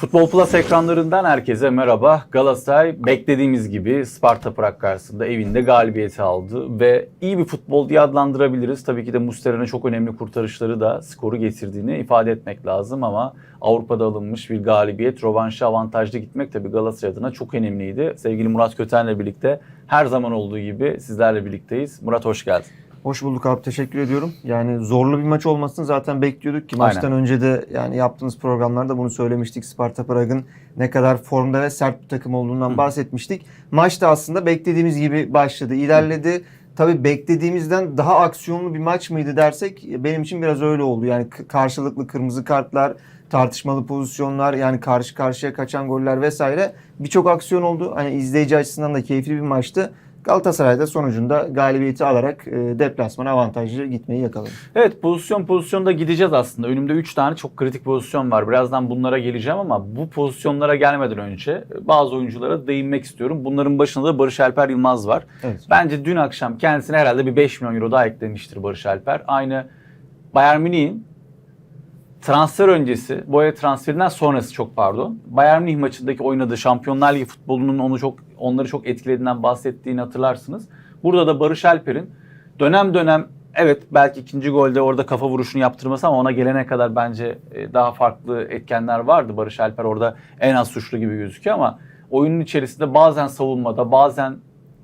Futbol Plus ekranlarından herkese merhaba. Galatasaray beklediğimiz gibi Sparta Prag karşısında evinde galibiyeti aldı ve iyi bir futbol diye adlandırabiliriz. Tabii ki de Muslera'nın çok önemli kurtarışları da skoru getirdiğini ifade etmek lazım ama Avrupa'da alınmış bir galibiyet, rövanşa avantajlı gitmek tabii Galatasaray adına çok önemliydi. Sevgili Murat Köten'le birlikte her zaman olduğu gibi sizlerle birlikteyiz. Murat hoş geldin. Hoş bulduk abi teşekkür ediyorum. Yani zorlu bir maç olmasını zaten bekliyorduk ki maçtan önce de yani yaptığımız programlarda bunu söylemiştik. Sparta Prag'ın ne kadar formda ve sert bir takım olduğundan Hı. bahsetmiştik. Maç da aslında beklediğimiz gibi başladı, ilerledi. Tabii beklediğimizden daha aksiyonlu bir maç mıydı dersek benim için biraz öyle oldu. Yani karşılıklı kırmızı kartlar, tartışmalı pozisyonlar yani karşı karşıya kaçan goller vesaire birçok aksiyon oldu. Hani izleyici açısından da keyifli bir maçtı. Galatasaray da sonucunda galibiyeti alarak e, deplasmana avantajlı gitmeyi yakaladı. Evet pozisyon pozisyonda gideceğiz aslında. Önümde 3 tane çok kritik pozisyon var. Birazdan bunlara geleceğim ama bu pozisyonlara gelmeden önce bazı oyunculara değinmek istiyorum. Bunların başında da Barış Alper Yılmaz var. Evet. Bence dün akşam kendisine herhalde bir 5 milyon euro daha eklemiştir Barış Alper. Aynı Bayern Münih'in transfer öncesi, boya transferinden sonrası çok pardon. Bayern Münih maçındaki oynadığı Şampiyonlar Ligi futbolunun onu çok onları çok etkilediğinden bahsettiğini hatırlarsınız. Burada da Barış Alper'in dönem dönem evet belki ikinci golde orada kafa vuruşunu yaptırması ama ona gelene kadar bence e, daha farklı etkenler vardı. Barış Alper orada en az suçlu gibi gözüküyor ama oyunun içerisinde bazen savunmada, bazen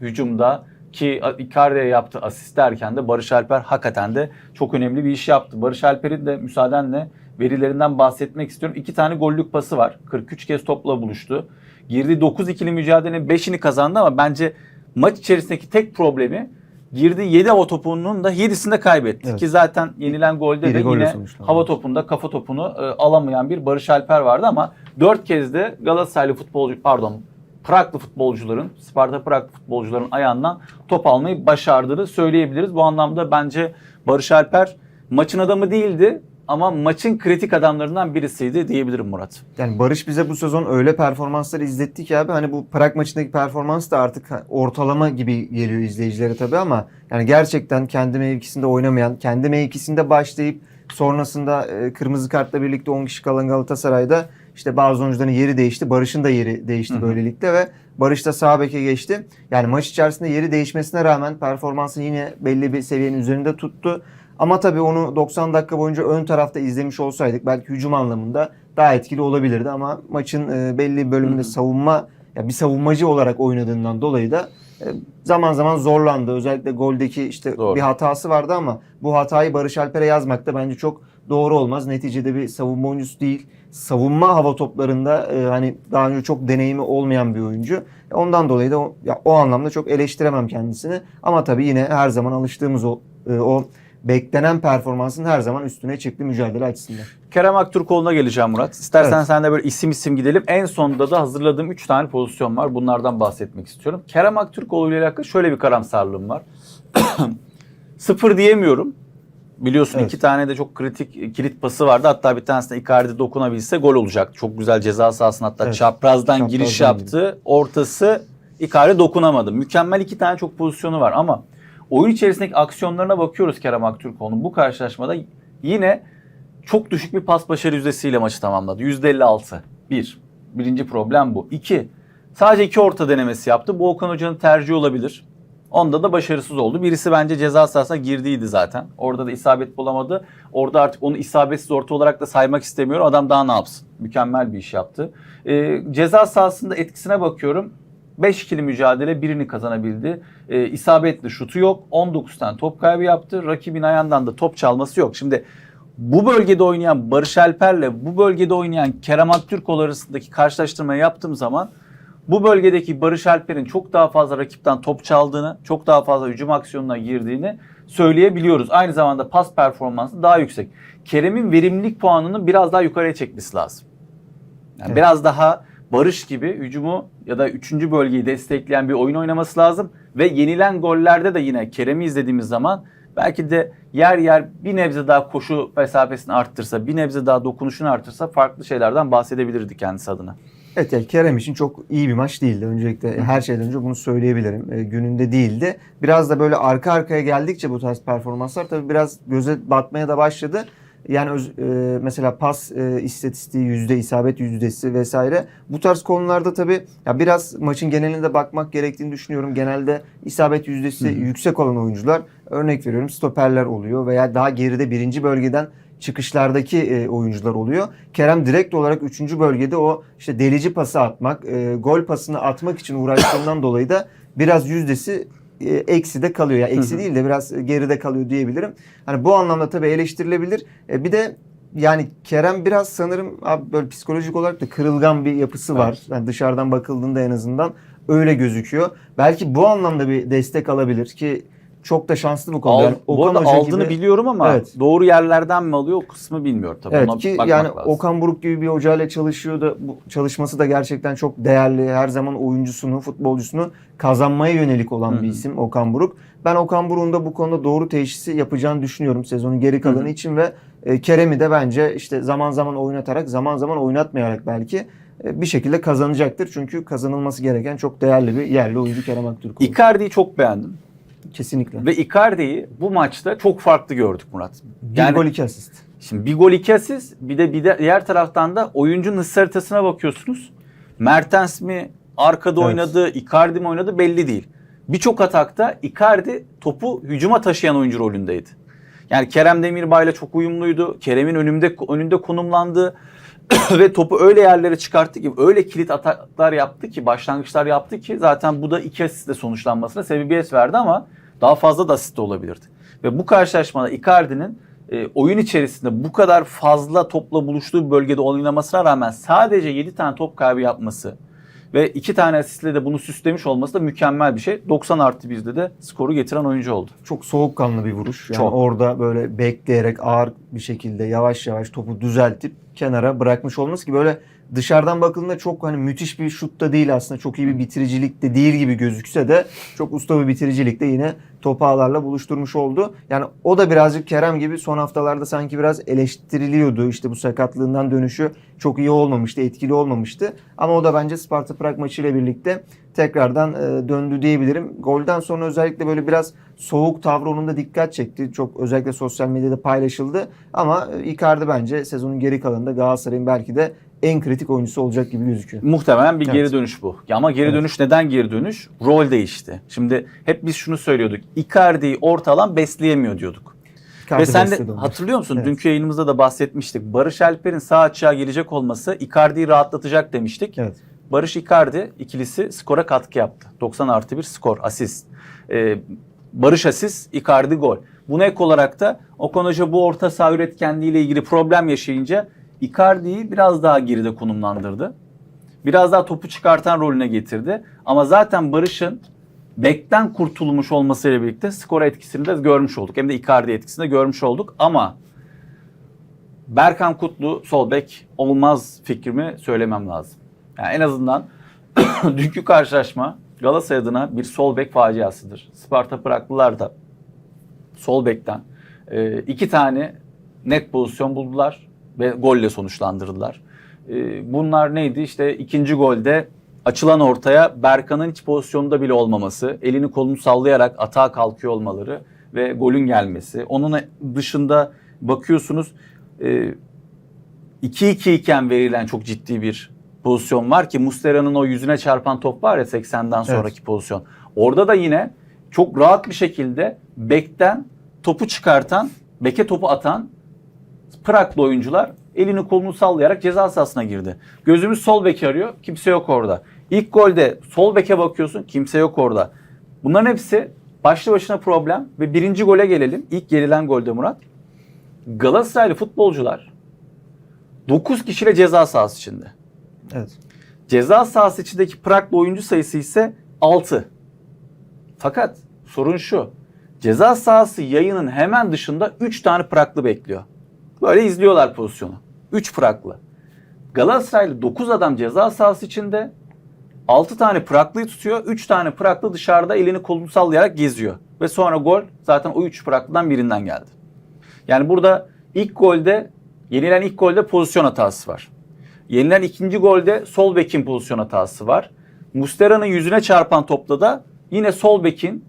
hücumda ki Icardi'ye yaptığı asist derken de Barış Alper hakikaten de çok önemli bir iş yaptı. Barış Alper'in de müsaadenle verilerinden bahsetmek istiyorum. İki tane gollük pası var. 43 kez topla buluştu. Girdiği 9 ikili mücadelenin 5'ini kazandı ama bence maç içerisindeki tek problemi girdiği 7 hava topunun da 7'sini de kaybetti. Evet. Ki zaten yenilen golde Biri de golle yine hava topunda kafa topunu e, alamayan bir Barış Alper vardı ama 4 kez de Galatasaraylı futbolcu pardon Praglı futbolcuların, Sparta Prag futbolcuların ayağından top almayı başardığını söyleyebiliriz. Bu anlamda bence Barış Alper maçın adamı değildi ama maçın kritik adamlarından birisiydi diyebilirim Murat. Yani Barış bize bu sezon öyle performanslar izletti ki abi hani bu Prag maçındaki performans da artık ortalama gibi geliyor izleyicilere tabii ama yani gerçekten kendi mevkisinde oynamayan, kendi mevkisinde başlayıp sonrasında e, kırmızı kartla birlikte 10 kişi kalan Galatasaray'da işte bazı oyuncuların yeri değişti. Barış'ın da yeri değişti Hı hı. böylelikle ve Barış da sağ beke geçti. Yani maç içerisinde yeri değişmesine rağmen performansını yine belli bir seviyenin üzerinde tuttu. Ama tabii onu 90 dakika boyunca ön tarafta izlemiş olsaydık belki hücum anlamında daha etkili olabilirdi ama maçın e, belli bir bölümünde Hı hı. savunma ya bir savunmacı olarak oynadığından dolayı da e, zaman zaman zorlandı. Özellikle goldeki işte Doğru. bir hatası vardı ama bu hatayı Barış Alper'e yazmak da bence çok doğru olmaz. Neticede bir savunma oyuncusu değil. Savunma hava toplarında e, hani daha önce çok deneyimi olmayan bir oyuncu. E, Ondan dolayı da o, ya, o anlamda çok eleştiremem kendisini. Ama tabii yine her zaman alıştığımız o, e, o beklenen performansın her zaman üstüne çıktı mücadele açısından. Kerem Aktürkoğlu'na geleceğim Murat. İstersen Evet. sen de böyle isim isim gidelim. En sonunda da hazırladığım 3 tane pozisyon var. Bunlardan bahsetmek istiyorum. Kerem Aktürkoğlu ile alakalı şöyle bir karamsarlığım var. Sıfır diyemiyorum. Biliyorsun Evet. iki tane de çok kritik kilit pası vardı. Hatta bir tanesine Icardi dokunabilse gol olacaktı. Çok güzel ceza sahasına hatta Evet. çaprazdan, giriş Çaprazdan yaptı. Ortası Icardi dokunamadı. Mükemmel iki tane çok pozisyonu var ama oyun içerisindeki aksiyonlarına bakıyoruz Kerem Aktürkoğlu'nun. Bu karşılaşmada yine çok düşük bir pas başarı yüzdesiyle maçı tamamladı. %56. Bir. Birinci problem bu. İki. Sadece iki orta denemesi yaptı. Bu Okan Hoca'nın tercihi olabilir. Onda da başarısız oldu. Birisi bence ceza sahasına girdiydi zaten. Orada da isabet bulamadı. Orada artık onu isabetsiz orta olarak da saymak istemiyorum. Adam daha ne yapsın? Mükemmel bir iş yaptı. Ee, ceza sahasında etkisine bakıyorum. 5 ikili mücadele birini kazanabildi. Ee, isabetli şutu yok. 19 tane top kaybı yaptı. Rakibin ayağından da top çalması yok. Şimdi bu bölgede oynayan Barış Alper'le bu bölgede oynayan Kerem Aktürkoğlu arasındaki karşılaştırmayı yaptığım zaman bu bölgedeki Barış Alper'in çok daha fazla rakipten top çaldığını, çok daha fazla hücum aksiyonuna girdiğini söyleyebiliyoruz. Aynı zamanda pas performansı daha yüksek. Kerem'in verimlilik puanını biraz daha yukarıya çekmesi lazım. Yani Evet. biraz daha Barış gibi hücumu ya da üçüncü bölgeyi destekleyen bir oyun oynaması lazım. Ve yenilen gollerde de yine Kerem'i izlediğimiz zaman belki de yer yer bir nebze daha koşu mesafesini arttırsa, bir nebze daha dokunuşunu arttırsa farklı şeylerden bahsedebilirdi kendisi adına. Evet yani Kerem için çok iyi bir maç değildi. Öncelikle her şeyden önce bunu söyleyebilirim. E, gününde değildi. Biraz da böyle arka arkaya geldikçe bu tarz performanslar tabii biraz göze batmaya da başladı. Yani öz- e, mesela pas e, istatistiği, yüzde isabet yüzdesi vesaire. Bu tarz konularda tabii ya biraz maçın geneline bakmak gerektiğini düşünüyorum. Genelde isabet yüzdesi yüksek olan oyuncular örnek veriyorum stoperler oluyor veya daha geride birinci bölgeden çıkışlardaki e, oyuncular oluyor. Kerem direkt olarak 3. bölgede o işte delici pası atmak, e, gol pasını atmak için uğraştığından dolayı da biraz yüzdesi e, eksi de kalıyor. Yani eksi değil de biraz geride kalıyor diyebilirim. Hani bu anlamda tabii eleştirilebilir. E, bir de yani Kerem biraz sanırım abi böyle psikolojik olarak da kırılgan bir yapısı var. Yani dışarıdan bakıldığında en azından öyle gözüküyor. Belki bu anlamda bir destek alabilir ki çok da şanslı bu konuda. Al, Yani bu Okan arada Hoca aldığını gibi- biliyorum ama Evet. doğru yerlerden mi alıyor o kısmı bilmiyorum tabii. Evet Ona ki yani lazım. Okan Buruk gibi bir hocayla çalışıyor da bu çalışması da gerçekten çok değerli. Her zaman oyuncusunu, futbolcusunu kazanmaya yönelik olan Hı bir isim Okan Buruk. Ben Okan Buruk'un da bu konuda doğru teşhisi yapacağını düşünüyorum sezonun geri kalanı Hı hı. için ve e, Kerem'i de bence işte zaman zaman oynatarak, zaman zaman oynatmayarak belki e, bir şekilde kazanacaktır. Çünkü kazanılması gereken çok değerli bir yerli oyuncu Kerem Aktürkoğlu. Icardi'yi çok beğendim. Kesinlikle. Ve Icardi'yi bu maçta çok farklı gördük Murat. bir gol iki asist. Şimdi bir gol iki asist bir de bir de diğer taraftan da oyuncunun hız haritasına bakıyorsunuz. Mertens mi arkada Evet. oynadı, Icardi mi oynadı belli değil. Birçok atakta Icardi topu hücuma taşıyan oyuncu rolündeydi. Yani Kerem Demirbay'la çok uyumluydu. Kerem'in önünde önünde konumlandı ve topu öyle yerlere çıkarttı ki öyle kilit ataklar yaptı ki başlangıçlar yaptı ki zaten bu da iki asistle sonuçlanmasına sebebiyet verdi ama daha fazla da asist olabilirdi. Ve bu karşılaşmada Icardi'nin e, oyun içerisinde bu kadar fazla topla buluştuğu bir bölgede oynamasına rağmen sadece 7 tane top kaybı yapması ve 2 tane asistle de bunu süslemiş olması da mükemmel bir şey. 90 artı 1'de de skoru getiren oyuncu oldu. çok soğukkanlı bir vuruş. Yani Çok. orada böyle bekleyerek ağır bir şekilde yavaş yavaş topu düzeltip kenara bırakmış olması ki böyle dışarıdan bakıldığında çok hani müthiş bir şut da değil aslında. Çok iyi bir bitiricilik de değil gibi gözükse de çok usta bir bitiricilikte yine topu ağlarla buluşturmuş oldu. Yani o da birazcık Kerem gibi son haftalarda sanki biraz eleştiriliyordu. İşte bu sakatlığından dönüşü çok iyi olmamıştı, etkili olmamıştı. Ama o da bence Sparta Prag maçıyla birlikte tekrardan e, döndü diyebilirim. Golden sonra özellikle böyle biraz soğuk tavrı onun da dikkat çekti. Çok özellikle sosyal medyada paylaşıldı. Ama e, Icardi bence sezonun geri kalanında Galatasaray'ın belki de en kritik oyuncusu olacak gibi gözüküyor. Muhtemelen bir Evet. geri dönüş bu. Ama geri Evet. dönüş neden geri dönüş? Rol değişti. Şimdi hep biz şunu söylüyorduk. Icardi'yi orta alan besleyemiyor diyorduk. Icardi Ve sen de hatırlıyor musun? Evet. Dünkü yayınımızda da bahsetmiştik. Barış Alper'in sağ açığa gelecek olması Icardi'yi rahatlatacak demiştik. Evet. Barış Icardi ikilisi skora katkı yaptı. 90 artı 1 skor, asist. Ee, Barış asist, Icardi gol. Buna ek olarak da Okan Hoca bu orta saha üretkenliğiyle ilgili problem yaşayınca Icardi'yi biraz daha geride konumlandırdı. Biraz daha topu çıkartan rolüne getirdi. Ama zaten Barış'ın bekten kurtulmuş olmasıyla birlikte skora etkisini de görmüş olduk. Hem de Icardi etkisini de görmüş olduk. Ama Berkan Kutlu sol bek olmaz fikrimi söylemem lazım. Yani en azından dünkü karşılaşma Galatasaray adına bir sol bek faciasıdır. Sparta Praglılar da sol bekten e, iki tane net pozisyon buldular ve golle sonuçlandırdılar. E, bunlar neydi? İşte ikinci golde açılan ortaya Berkan'ın hiç pozisyonda bile olmaması, elini kolunu sallayarak atağa kalkıyor olmaları ve golün gelmesi. Onun dışında bakıyorsunuz e, 2-2 iken verilen çok ciddi bir pozisyon var ki Mustera'nın o yüzüne çarpan top var ya 80'den sonraki pozisyon. Orada da yine çok rahat bir şekilde bekten topu çıkartan, beke topu atan Praglı oyuncular elini kolunu sallayarak ceza sahasına girdi. Gözümüz sol beki arıyor. Kimse yok orada. İlk golde sol beke bakıyorsun. Kimse yok orada. Bunların hepsi başlı başına problem ve birinci gole gelelim. İlk gerilen golde Murat. Galatasaraylı futbolcular 9 kişiyle ceza sahası içinde. Evet. Ceza sahası içindeki Praglı oyuncu sayısı ise 6. Fakat sorun şu. Ceza sahası yayının hemen dışında 3 tane Praglı bekliyor. Böyle izliyorlar pozisyonu. 3 Praglı. Galatasaraylı 9 adam ceza sahası içinde 6 tane Praglı'yı tutuyor. 3 tane Praglı dışarıda elini kolunu sallayarak geziyor. Ve sonra gol zaten o 3 Praglı'dan birinden geldi. Yani burada ilk golde yenilen ilk golde pozisyon hatası var. Yenilen ikinci golde sol bekin pozisyon hatası var. Mustera'nın yüzüne çarpan topta da yine sol bekin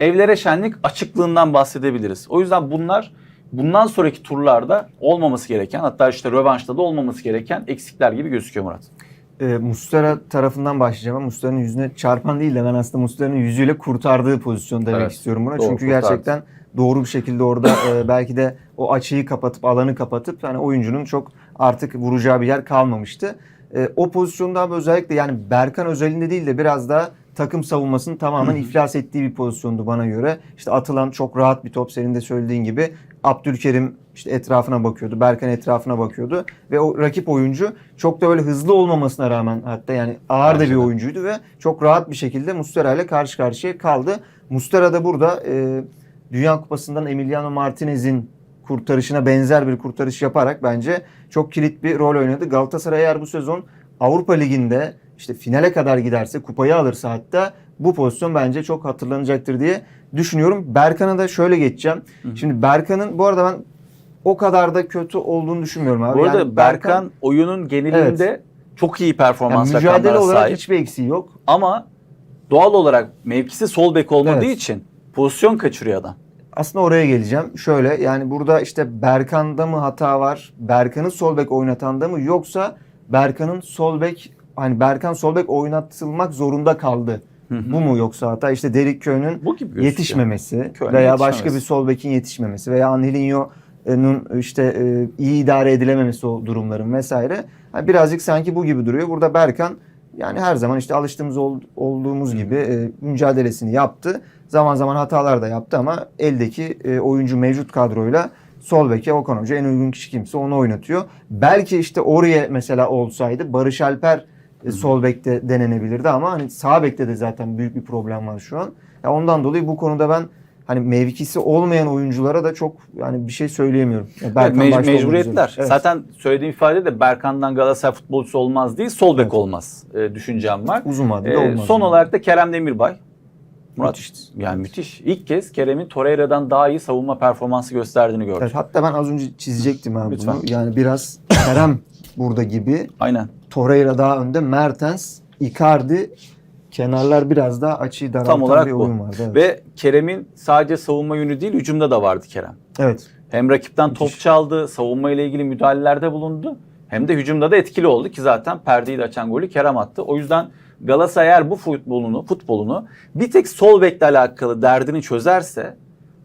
evlere şenlik açıklığından bahsedebiliriz. O yüzden bunlar bundan sonraki turlarda olmaması gereken hatta işte rövanşta da olmaması gereken eksikler gibi gözüküyor Murat. E, Mustera tarafından başlayacağım ama Mustera'nın yüzüne çarpan değil de ben aslında Mustera'nın yüzüyle kurtardığı pozisyon demek Evet, istiyorum buna. doğru, Çünkü kurtardı. gerçekten doğru bir şekilde orada e, belki de o açıyı kapatıp alanı kapatıp yani oyuncunun çok artık vuracağı bir yer kalmamıştı. E, o pozisyonda özellikle yani Berkan özelinde değil de biraz daha takım savunmasının tamamen iflas ettiği bir pozisyondu bana göre. İşte atılan çok rahat bir top senin de söylediğin gibi Abdülkerim işte etrafına bakıyordu. Berkan etrafına bakıyordu ve o rakip oyuncu çok da öyle hızlı olmamasına rağmen hatta yani ağır da bir oyuncuydu ve çok rahat bir şekilde Mustera ile karşı karşıya kaldı. Mustera da burada e, Dünya Kupası'ndan Emiliano Martinez'in kurtarışına benzer bir kurtarış yaparak bence çok kilit bir rol oynadı. Galatasaray eğer bu sezon Avrupa Ligi'nde işte finale kadar giderse, kupayı alırsa hatta bu pozisyon bence çok hatırlanacaktır diye düşünüyorum. Berkan'a da şöyle geçeceğim. Şimdi Berkan'ın bu arada ben o kadar da kötü olduğunu düşünmüyorum abi. Bu arada Yani Berkan, oyunun genelinde çok iyi yani performans mücadele rakamlara olarak sahip. hiçbir eksiği yok. Ama doğal olarak mevkisi sol bek olmadığı Evet. için pozisyon kaçırıyor adam. Aslında oraya geleceğim. Şöyle yani burada işte Berkan'da mı hata var? Berkan'ı sol bek oynatanda mı yoksa Berkan'ın sol bek hani Berkan sol bek oynatılmak zorunda kaldı. Bu mu yoksa hata? İşte Derik gözüküyor. yetişmemesi Köy'ün veya başka bir sol bekin yetişmemesi veya Angelinho'nun işte e, iyi idare edilememesi o durumların vesaire. Yani birazcık sanki bu gibi duruyor. Burada Berkan yani her zaman işte alıştığımız ol- olduğumuz gibi e, mücadelesini yaptı. Zaman zaman hatalar da yaptı ama eldeki e, oyuncu mevcut kadroyla sol beke Okan Hoca en uygun kişi kimse onu oynatıyor. Belki işte oraya mesela olsaydı Barış Alper e, sol bekte denenebilirdi ama hani sağ bekte de zaten büyük bir problem var şu an. Ya ondan dolayı bu konuda ben hani mevkisi olmayan oyunculara da çok yani bir şey söyleyemiyorum. Ya Evet, Berkan mec- başta olmak mecburiyetler. Evet. Zaten söylediğim ifade de Berkan'dan Galatasaray futbolcusu olmaz değil, sol bek Evet. olmaz e, düşüncem var. uzun vadede E, olmaz. son yani. olarak da Kerem Demirbay. Murat Müthiş. yani müthiş. İlk kez Kerem'in Torreira'dan daha iyi savunma performansı gösterdiğini gördük. Evet, hatta ben az önce çizecektim abi Lütfen. bunu. Yani biraz Kerem burada gibi. Aynen. Torreira daha önde. Mertens, Icardi kenarlar biraz daha açıyı daraltan Tam olarak bir bu. oyun vardı. Evet. Ve Kerem'in sadece savunma yönü değil, hücumda da vardı Kerem. evet. Hem rakipten top Müthiş. çaldı, savunma ile ilgili müdahalelerde bulundu. Hem de hücumda da etkili oldu ki zaten perdeyi de açan golü Kerem attı. O yüzden Galatasaray eğer bu futbolunu, futbolunu bir tek sol bekle alakalı derdini çözerse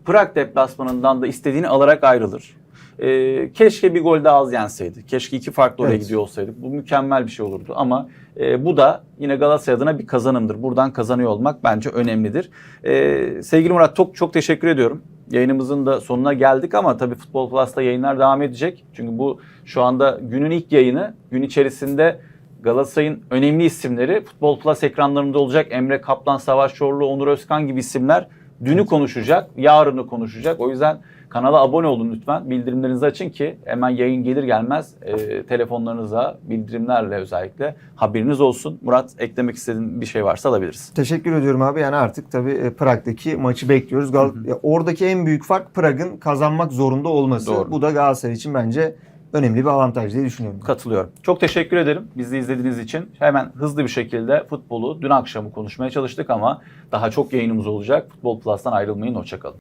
Prag deplasmanından da istediğini alarak ayrılır. Ee, keşke bir gol daha az yenseydi. Keşke iki farklı oraya Evet. gidiyor olsaydık. Bu mükemmel bir şey olurdu ama e, bu da yine Galatasaray adına bir kazanımdır. Buradan kazanıyor olmak bence önemlidir. Ee, sevgili Murat çok çok teşekkür ediyorum. Yayınımızın da sonuna geldik ama tabii Futbol Plus'ta yayınlar devam edecek. Çünkü bu şu anda günün ilk yayını. Gün içerisinde Galatasaray'ın önemli isimleri Futbol Plus ekranlarında olacak. Emre Kaplan, Savaş Çorlu, Onur Özkan gibi isimler dünü konuşacak, yarını konuşacak. O yüzden kanala abone olun lütfen. Bildirimlerinizi açın ki hemen yayın gelir gelmez e, telefonlarınıza bildirimlerle özellikle haberiniz olsun. Murat eklemek istediğin bir şey varsa alabiliriz. Teşekkür ediyorum abi. Yani artık tabii e, Prag'daki maçı bekliyoruz. Gal- oradaki en büyük fark Prag'ın kazanmak zorunda olması. Doğru. Bu da Galatasaray için bence önemli bir avantaj diye düşünüyorum. Katılıyorum. Çok teşekkür ederim bizi izlediğiniz için. Hemen hızlı bir şekilde futbolu dün akşamı konuşmaya çalıştık ama daha çok yayınımız olacak. Futbol Plus'tan ayrılmayın. Hoşçakalın.